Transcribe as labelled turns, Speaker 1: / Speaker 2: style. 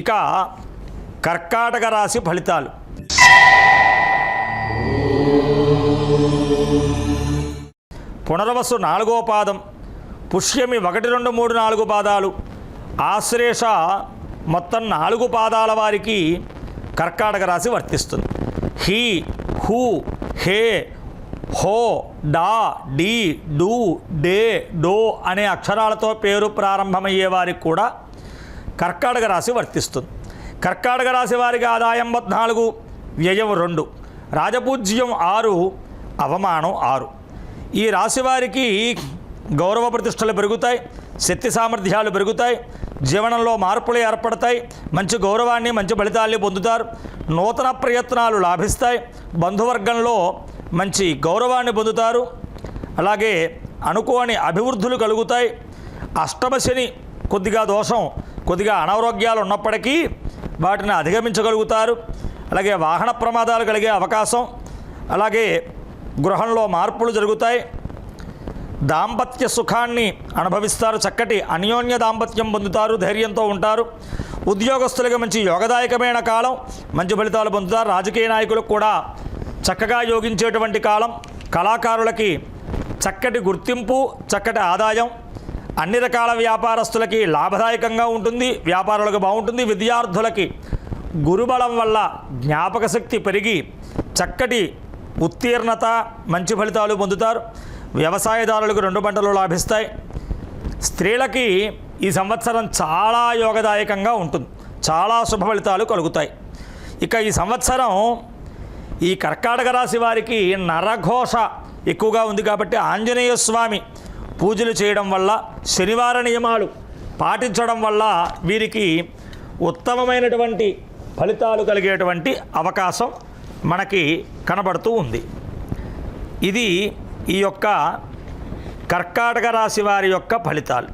Speaker 1: ఇక కర్కాటక రాశి ఫలితాలు. పునర్వసు నాలుగో పాదం పుష్యమి ఒకటి రెండు మూడు నాలుగు పాదాలు. ఆశ్లేష మొత్తం నాలుగు పాదాల వారికి కర్కాటక రాశి వర్తిస్తుంది. హీ హూ హే హో డా డి డూ డే డో అనే అక్షరాలతో పేరు ప్రారంభమయ్యే వారికి కూడా కర్కాటక రాశి వర్తిస్తుంది. కర్కాటక రాశి వారికి ఆదాయం పద్నాలుగు వ్యయం రెండు రాజపూజ్యం ఆరు అవమానం ఆరు. ఈ రాశి వారికి గౌరవ ప్రతిష్టలు పెరుగుతాయి శక్తి సామర్థ్యాలు పెరుగుతాయి జీవనంలో మార్పులు ఏర్పడతాయి మంచి గౌరవాన్ని మంచి ఫలితాల్ని పొందుతారు. నూతన ప్రయత్నాలు లాభిస్తాయి బంధువర్గంలో మంచి గౌరవాన్ని పొందుతారు. అలాగే అనుకోని అభివృద్ధులు కలుగుతాయి. అష్టమశని కొద్దిగా దోషం కొద్దిగా అనారోగ్యాలు ఉన్నప్పటికీ వాటిని అధిగమించగలుగుతారు. అలాగే వాహన ప్రమాదాలు కలిగే అవకాశం అలాగే గృహంలో మార్పులు జరుగుతాయి. దాంపత్య సుఖాన్ని అనుభవిస్తారు. చక్కటి అన్యోన్య దాంపత్యం పొందుతారు ధైర్యంతో ఉంటారు. ఉద్యోగస్తులకు మంచి యోగదాయకమైన కాలం మంచి ఫలితాలు పొందుతారు. రాజకీయ నాయకులకు కూడా చక్కగా యోగించేటువంటి కాలం. కళాకారులకి చక్కటి గుర్తింపు చక్కటి ఆదాయం అన్ని రకాల వ్యాపారస్తులకి లాభదాయకంగా ఉంటుంది వ్యాపారులకు బాగుంటుంది విద్యార్థులకి. గురుబలం వల్ల జ్ఞాపక శక్తి పెరిగి చక్కటి ఉత్తీర్ణత మంచి ఫలితాలు పొందుతారు. వ్యవసాయదారులకు రెండు పంటలు లాభిస్తాయి. స్త్రీలకి ఈ సంవత్సరం చాలా యోగదాయకంగా ఉంటుంది. చాలా శుభ ఫలితాలు కలుగుతాయి. ఇక ఈ సంవత్సరం ఈ కర్కాటక రాశి వారికి నరఘోష ఎక్కువగా ఉంది కాబట్టి ఆంజనేయ స్వామి పూజలు చేయడం వల్ల శనివార నియమాలు పాటించడం వల్ల వీరికి ఉత్తమమైనటువంటి ఫలితాలు కలిగేటువంటి అవకాశం మనకి కనబడుతూ ఉంది. ఇది ఈ యొక్క కర్కాటక రాశి వారి యొక్క ఫలితాలు.